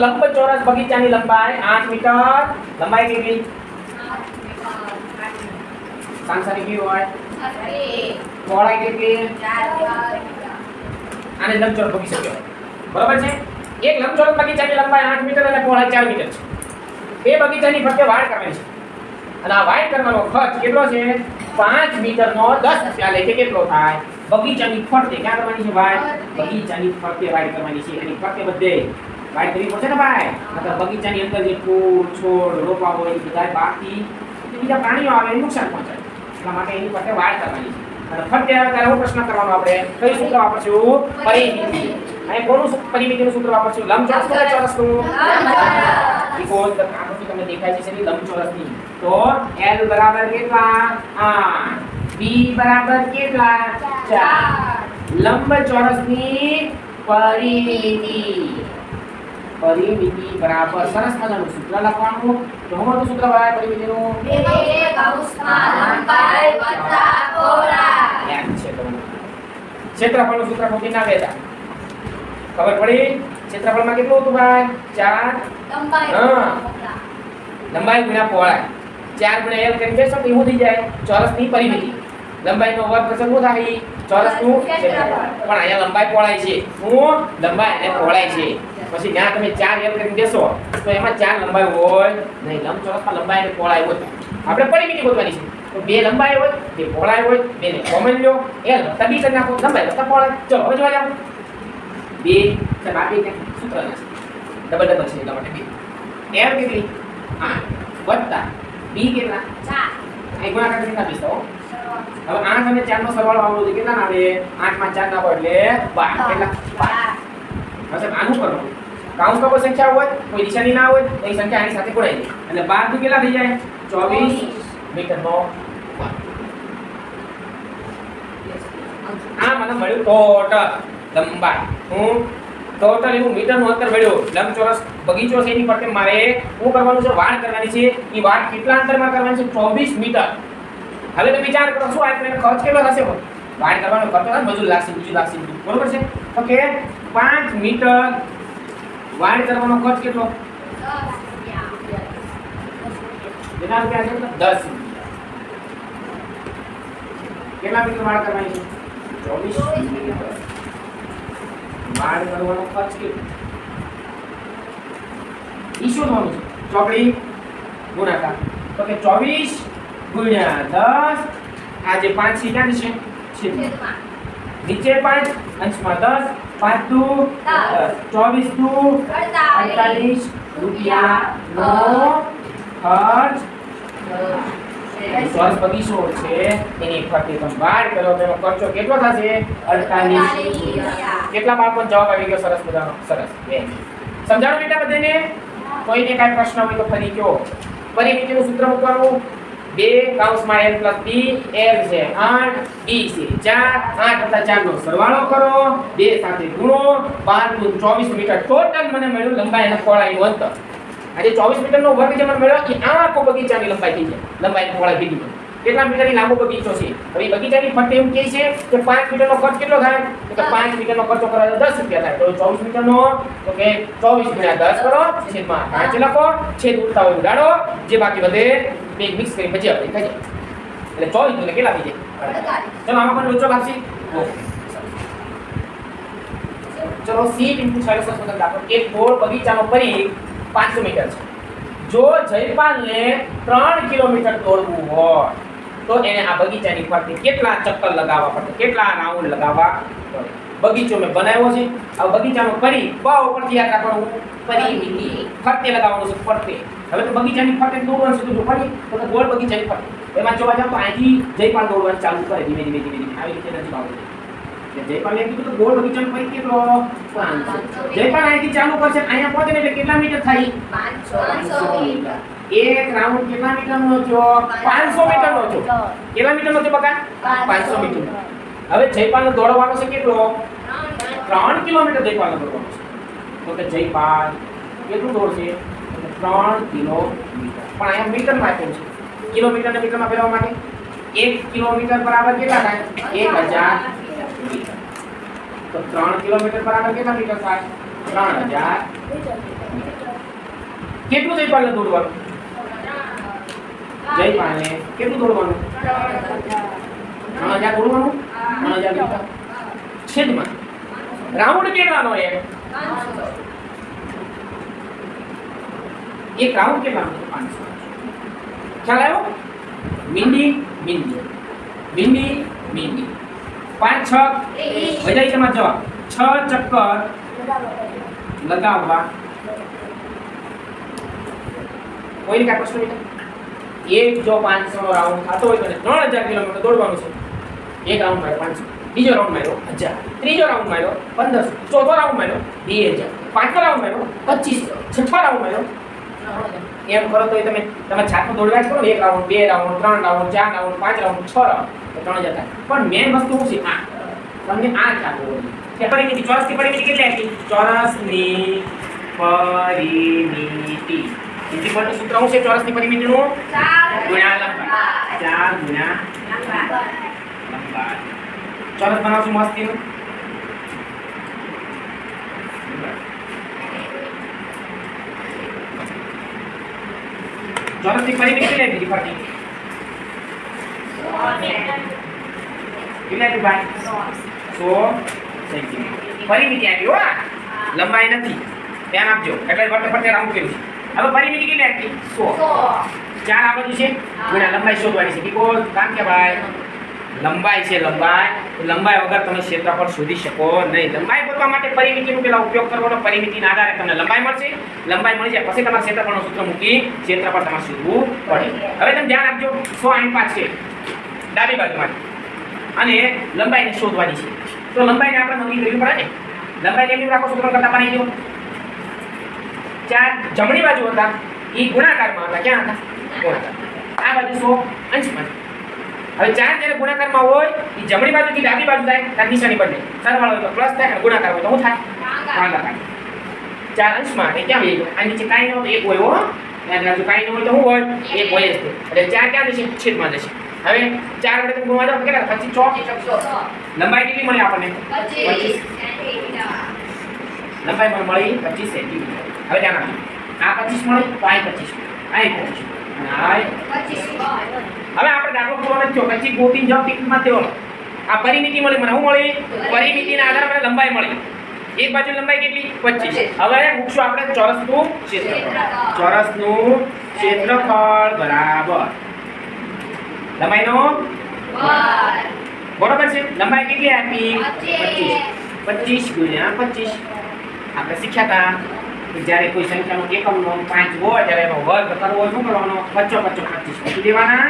લંબચોરસ બગીચાની લંબાઈ 8 મીટર. લંબાઈ કેટલી? સાંસારી કેવી હોય? પહોળાઈ કેટલી? આને લંબચોરસ બગીચો કહેવાય. બરાબર છે? એક લંબચોરસ બગીચાની લંબાઈ 8 મીટર અને પહોળાઈ 4 મીટર છે. બે બગીચાની ફરતે વાડ કરવાની છે. અને આ વાડ કરવાનો ખર્ચ કેટલો છે? 5 મીટરનો 10 રૂપિયા કે કેટલો થાય? બગીચાની ફરતે ક્યાં કરવાની છે વાડ બગીચાની ફરતે વાડ કરવાની છે. એની ફરતે બધે વાડ કરવી પડશે ને ભાઈ? નકર બગીચાની અંદર જે ફૂલ છોડ રોપા હોય એ બધા બાકી બીજા પ્રાણીઓ આવે એને નુકસાન પહોંચાડે એટલા માટે એની પાસે વાળ કરવાની છે. અને ફરતે આવે ત્યારે પ્રશ્ન કરવાનો આપણે કઈ સૂત્ર વાપરશું? પરિમિતિ. અહીં કોનું પરિમિતિનું સૂત્ર વાપરશું? લંબચોરસ કે ચોરસનું ત્રિકોણ આકૃતિ તમને દેખાય છે શેની? લંબચોરસની. તો L બરાબર કેટલા? 8 B બરાબર કેટલા? 4 લંબચોરસની પરિમિતિ. પરિમિતિ બરાબર સરસ મજાનું સૂત્ર લખવાનું. તો હું મોટું સૂત્ર હોય પરિમિતિનું ક્ષેત્રફળનું સૂત્ર ખોટી ના લેતા? ખબર પડી? ક્ષેત્રફળમાં કેટલું હતું ભાઈ? 4 લંબાઈ ગુણ્યા પહોળાઈ. ચાર ગુણ્યા એલ કેમ બેસો તો એવું થઈ જાય. ચોરસની પરિમિતિ. લંબાઈનો વર્ગ પછી શું થાય. ચોરસનું પણ અહીંયા લંબાઈ પહોળાઈ છે. હું લંબાઈ અને પહોળાઈ છે. પછી ત્યાં તમે ચાર એમ કરીને બેસો તો એમાં ચાર લંબાઈ હોય. નહીં લંબચોરસમાં લંબાઈ અને પહોળાઈ હોય. આપણે પરિમિતિ ગોતવાની છે. તો બે લંબાઈ હોય બે પહોળાઈ હોય બેને કોમન લ્યો. એ વત્તા બી કરી નાખો. લંબાઈ વત્તા પહોળાઈ. ચલો હવે જોવા જાઓ. બે ચાલ આ બે ને સૂત્ર છે. ડબલ ડબલ છે એટલા માટે બે. એમ કેટલી? આઠ. વત્તા. બી કેટલા? અહીં ગુણાકાર આપીશ તો? હવે આઠ અને ચાર નો સરવાળો આવવો છે કેટલા આવે? આઠમાં ચાર ના એટલે બાર. કેટલા? બાર. હવે આનું કરવાનું કાઉન્સમાં કોઈ સંખ્યા હોય, કોઈ નિશાની ના હોય, તો એ સંખ્યા આની સાથે ગોળાઈ જાય એટલે બાર દુ કેટલા થઈ જાય? ચોવીસ મીટર નો આ મને મળ્યું ટોટલ લંબાઈ. હું ટોટલ એવું મીટરનું અંતર મળ્યું લંબચોરસ, બગીચો છે એની ફરતે મારે શું કરવાનું છે? વાડ કરવાની છે. એ વાડ કેટલા અંતરમાં કરવાની છે? ચોવીસ મીટર. હવે તમે વિચાર કરો, શું આ ખર્ચ કેટલો થશે? વાડ કરવાનો ખર્ચ બધું લાગશે, બીજું લાગશે બરોબર છે? ઓકે પાંચ મીટર વાડ કરવાનો ખર્ચ કેટલો? કેટલા રૂપિયા છે? દસ. કેટલા મીટર વાડ કરવાની છે? ચોવીસ. વાડ કરવાનો ખર્ચ કેટલો? ઈ શું થવાનું છે? ચોકડી? ગુણાકાર. તો કે ચોવીસ ગુણ્યા દસ આજે પાંચ છે. છે નીચે પાંચ અંશમાં દસ પાંચ દુ ચોવીસ દુ અડતાલીસ રૂપિયાનો ખર્ચ. ચોરસ બગીચો છે. એની ફરતે તમે વાડ કરો એનો ખર્ચો કેટલો થશે? અડતાલીસ કેટલા બાળકોને જવાબ આવી ગયો? સરસ મજાનો સરસ. બે. સમજાણું બેટા બધાને? કોઈને કાંઈ પ્રશ્ન હોય તો ફરી કયો પરિમિતિનું સૂત્ર મૂકવાનું. બે કૌંસમાં એન પ્લસ બી l છે આઠ બી છે ચાર, આઠ તથા ચાર નો સરવાળો કરો. બે સાથે ગુણો. બાર દુ ચોવીસ મીટર ટોટલ મને મળ્યું લંબાઈ અને પહોળાઈનું અંતર. આજે ચોવીસ મીટરનો વર્ગ જે મને મળ્યો એ આખો બગીચાની લંબાઈ થઈ જાય. લંબાઈ પહોળાઈ મને. કેટલા મીટરની લાંબો બગીચો છે? હવે બગીચાની ફરતે એમ કહે છે કે પાંચ મીટરનો ખર્ચ કેટલો થાય? તો કે પાંચ મીટરનો ખર્ચો કરો તો દસ રૂપિયા થાય. તો ચોવીસ મીટરનો તો કે ચોવીસ ગુણ્યા દસ કરો છેદમાં પાંચ લખો છેદ ઉડતા હોય ઉડાડો જે બાકી વધે બે મિક્સ કરી પછી આપણે ખાઈએ. એટલે ચોવીસ એટલે કેટલા થઈ જાય? ચલો આમાં પણ ઓછો લાગશે ચલો સી ઇનટુ છાડો સસ્તો દાખલો. એક ગોળ બગીચાનો પરી પાંચસો મીટર છે. જો જયપાલને ત્રણ કિલોમીટર દોડવું હોય તો એને આ બગીચાની ફરતે કેટલા ચક્કર લગાવવા પડે? કેટલા રાઉન્ડ લગાવવા બગીચો મેં બનાવ્યો છે. આ બગીચાનો ફરી બા ઉપરથી યાદ રાખવાનું પરિમિતિ ફરતે લગાવવાનું છે ફરતે. હવે તો બગીચાની ફરતે દોડવાનું છે તો ફરી તો ગોળ બગીચાની ફરતે. એમાં જોવા જાવ તો અહીંથી જયપાલ દોડવાનું ચાલુ કરે ધીમે ધીમે ધીમે ધીમે. આવી રીતે નજીક આવે જયપાલ એ કીધું તો ગોળ બગીચાનો પરિઘ કેટલો? 500 જયપાલ અહીંથી ચાલુ કરશે અહીંયા પહોંચે એટલે કેટલા મીટર થાય? એક રાઉન્ડ કેટલા મીટરનો છો? 500 મીટરનો છો. કેટલા મીટરનો છો બકા? 500 મીટર. હવે જયપાલને દોડવાનો છે કેટલો? 3 કિલોમીટર જયપાલને દોડવાનો છે. તો કે જયપાલ કેટલું દોડશે? ત્રણ કિલોમીટર. પણ અહીંયા મીટરમાં આપ્યું છે. કિલોમીટર ને મીટરમાં ફેરવવા માટે? એક કિલોમીટર બરાબર કેટલા થાય? એક હજાર મીટર. તો ત્રણ કિલોમીટર બરાબર કેટલા મીટર થાય? ત્રણ હજાર મીટર. કેટલું જયપાલને દોડવાનું? જયપાલને કેટલું દોડવાનું ત્રણ હજાર દોડવાનું ત્રણ હજાર મીટર છેદમાં રાઉન્ડ કેટલાનો એક એક રાઉન્ડ કેટલાનો છે? પાંચસો ખ્યાલ આવ્યો મીંડી મીંડી મીંડી મીંડી પાંચ છ વજાઈ તમારો જવાબ છ ચક્કર લગાવવા કોઈને કાંઈ પ્રશ્ન બીજા એક જો પાંચસો રાઉન્ડ થતો હોય તો ત્રણ હજાર કિલોમીટર દોડવાનું છે. એક રાઉન્ડ માર્યો પાંચસો, બીજો રાઉન્ડ માર્યો હજાર, ત્રીજો રાઉન્ડ માર્યો પંદરસો, ચોથો રાઉન્ડ માર્યો બે હજાર, પાંચમો રાઉન્ડ માર્યો પચીસો, છઠ્ઠો રાઉન્ડ માર્યો એમ કરો તો તમે તમે છાપું દોડવા જ કરો એક રાઉન્ડ બે રાઉન્ડ ત્રણ રાઉન્ડ ચાર રાઉન્ડ પાંચ રાઉન્ડ છ રાઉન્ડ તો ત્રણ હજાર થાય. પણ મેન વસ્તુ શું છે? આ તમને આ ખ્યાલ હોય પરિમિતિ ચોરસની પરિમિતિ કેટલી આપી? ચોરસની પરિમિતિ. ઇક્વલ ટુ સૂત્ર શું છે ચોરસની પરિમિતિનું ગુણ્યા લંબાઈ ચાર ગુણ્યા લંબાઈ ચોરસ બનાવશું મસ્તીનું ચોરસની પરિમિતિ કેટલી આપી ફરતી કેટલી આપી ભાઈ સો સેન્ટીમીટર પરિમિતિ આપી હો આ. લંબાઈ નથી ધ્યાન આપજો એટલે વર્ત ફરતે રાઉન્ડ કર્યું છે હવે પરિમિતિ કેટલી આપી સો. ચાર આ બધું છે? ગુણ્યા લંબાઈ શોધવાની છે. બીકોઝ કારણ કે ભાઈ લંબાઈ છે લંબાઈ. તો લંબાઈ વગર તમે ક્ષેત્રફળ શોધી શકો નહીં. લંબાઈ ગોતવા માટે પરિમિતિનો પેલા ઉપયોગ કરવાનો. પરિમિતિના આધારે તમને લંબાઈ મળશે. લંબાઈ મળી જાય. પછી તમારે ક્ષેત્રફળનું સૂત્ર મૂકી ક્ષેત્રફળ તમારે શોધવું પડે. હવે તમે ધ્યાન આપજો. સો આઠ પાંચ છે. ડાબી બાજુમાંથી અને લંબાઈને શોધવાની છે. તો લંબાઈને આપણે નક્કી કરવી પડે ને? લંબાઈ કેટલી રાખો સૂત્ર કરતા પાણી દો. ચાર જમણી બાજુ હતા એ ગુણાકારમાં હતા. ક્યાં હતા? ગુણાકાર. આ બાજુ સો અંશમાં હવે ચાર જ્યારે ગુણાકારમાં હોય એ જમણી બાજુથી ડાબી બાજુ થાય ત્યારે નિશાની બદલે સરવાળો હોય તો પ્લસ થાય અને ગુણાકાર હોય તો શું થાય? ભાગાકાર. ચાર અંશમાં એ ક્યાં હોય આ નીચે કાંઈ ન હોય એક હોય હો. યાદ રાખજો કાંઈ ન હોય તો શું હોય? એક હોય જ એટલે ચાર ક્યાં જશે? છેદમાં જશે. હવે ચાર વડે તમે ગુણવા જાઓ તો કેટલા? પચીસ ચોક લંબાઈ કેટલી મળી આપણને? લંબાઈ પણ મળી પચીસ સેન્ટીમીટર. હવે ધ્યાન આપજો આ પચીસ મળે તો આ પચીસ આ પચીસ હવે આપણે દાખલો પૂરો નથી થયો પછી ગોતીને જાઓ ટિકિટમાં તેઓ. આ પરિમિતિ મળી. મને શું મળી? પરિમિતિના આધારે મને લંબાઈ મળી. એક બાજુ લંબાઈ કેટલી? પચીસ. હવે મૂકશું આપણે ચોરસનું ક્ષેત્રફળ. ચોરસનું ક્ષેત્રફળ બરાબર. લંબાઈનો? બરોબર. છે? લંબાઈ કેટલી આપી? પચીસ. પચીસ. ગુણ્યા પચીસ. આપણે શીખ્યા હતા જ્યારે કોઈ સંખ્યાનો એકમનો પાંચ હોય, ત્યારે એનો વર્ગ કરવો શું કરવાનો પચો પચો પચીસ મૂકી દેવાના.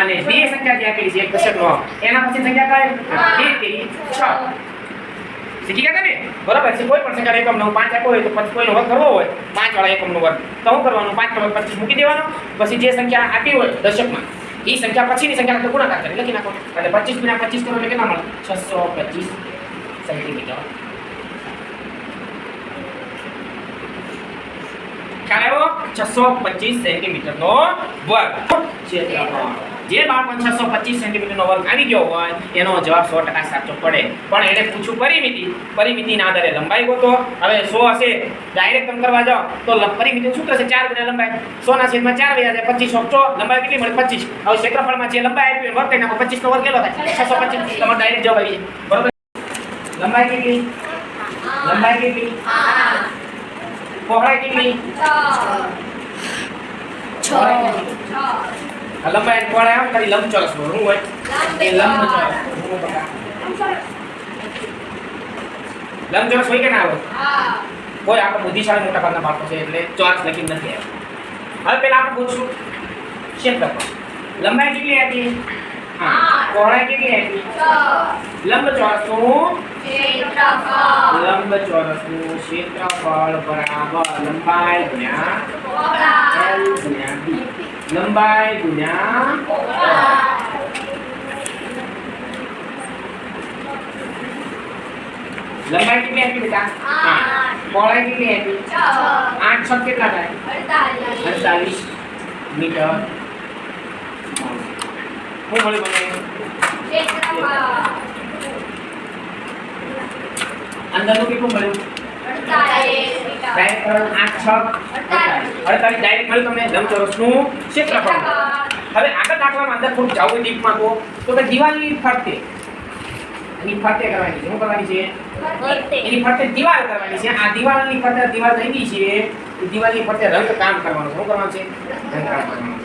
અને બે સંખ્યા જે આપેલી છે, એક દશકનો, એના પછી સંખ્યા કઈ બે તેરી છ. શીખી ગયા તમે? બરાબર છે, કોઈ પણ સંખ્યા એકમનો પાંચ આપ્યો હોય તો પછી કોઈનો વર્ગ કરવો હોય પાંચ વાળા એકમનો વર્ગ. તો શું કરવાનું? પાંચ નો પચીસ મૂકી દેવાનો. પછી જે સંખ્યા આપી હોય દશકમાં એ સંખ્યા પછીની સંખ્યા ગુણાકાર કરી લખી નાખો. એટલે પચીસ ગુણ્યા પચીસ કરો એટલે કેટલા મળે? છસો પચીસ સેન્ટીમીટર. ખ્યાલ આવ્યો છસો પચીસ સેન્ટીમીટરનો વર્ગ. ક્ષેત્રફળ જે બાળકો છસો પચીસ સેન્ટીમીટરનો વર્ગ આવી ગયો હોય, એનો જવાબ સો ટકા સાચો પડે. પણ એને પૂછ્યું પરિમિતિ. પરિમિતિના આધારે લંબાઈ ગોતો. હવે સો હશે ડાયરેક્ટ તમે કરવા જાઓ. તો પરિમિતિ શું થશે? ચાર ગુણ્યા લંબાઈ. સોના છેદમાં ચાર વયા જાય, પચીસ. ઓક્ટો લંબાઈ કેટલી મળે? પચીસ. હવે ક્ષેત્રફળમાં જે લંબાઈ આપી વર્ગ એના નાખો પચીસ નો વર્ગ કેટલો થાય? છસો પચીસ. તમારો ડાયરેક્ટ જવાબ આવી જાય. બરોબર? લંબાઈ કેટલી? લંબાઈ કેટલી? પહોળાઈ કેટલી આ લંબાઈ અને પહોળાઈ આમ ખાલી લંબચોરસ બોલ શું હોય એ લંબચોરસ હું બકા. લંબચોરસ હોય કે ના હોય કોઈ આપણે બુદ્ધિશાળી મોટા ભાગના બાળકો છે એટલે ચોરસ લખી નથી આવ્યા હવે પેલા આપણે પૂછશું ક્ષેત્રફળ લંબાઈ કેટલી હતી હા પહોળાઈ કેટલી હતી લંબચોરસનું લંબચોરસનું ક્ષેત્રફળ બરાબર લંબાઈ ગુણ્યા L ગુણ્યા B લંબાઈ ગુણ્યા લંબાઈ કેટલી આપી બેટા આઠ. પહોળાઈ કેટલી આપી આઠ છ કેટલા થાય અડતાલીસ મીટર મળ્યું મને અંદરનું કેટલું મળ્યું ડાયરેક્ટ આઠ છ અડતાલીસ ડાયરેક્ટ મળ્યું તમને લંબચોરસનું હવે આગળ દાખલામાં અંદર થોડું જાવું ડીપમાં તો તો કે દિવાલની એની ફરતે કરવાની છે શું કરવાની છે એની ફરતે દિવાલ કરવાની છે આ દિવાલની ફરતે દિવાલ થઈ ગઈ છે દિવાલની ફરતે રંગ કામ કરવાનું શું કરવાનું છે રંગ કામ કરવાનું.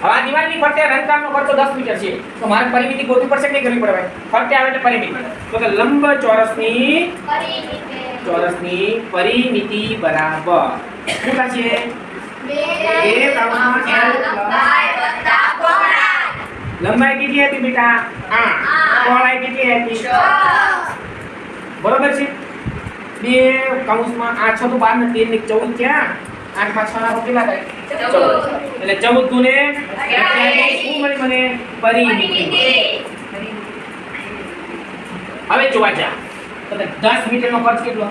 હવે આ દિવાલની ફરતે રંગકામનો ખર્ચો દસ મીટર છે. તો મારે પરિમિતિ ગોતવી પડશે કે કરવી પડે ફરતે આવે એટલે પરિમિતિ તો કે લંબ ચોરસની ચોરસની પરિમિતિ બરાબર. શું થશે લંબાઈ કેટલી હતી બેટા? આ પહોળાઈ કેટલી હતી? બરોબર છે? બે કૌંસમાં આઠ છ તો બાર ને તેર ને ચૌદ ક્યાં આઠ છ ના કેટલા થાય. ચૌદ એટલે ચૌદ દુને અઠ્યાવીસ. શું મળી મને પરિમિતિ હવે જોવા જા. તો કે 10 મીટરનો ખર્ચ કેટલો.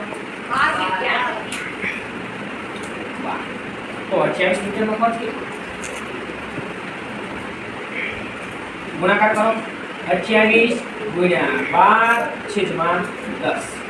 તો 28 મીટરનો ખર્ચ કેટલો? ગુણાકાર કરો. 28 ગુણ્યા બાર છેદમાં 10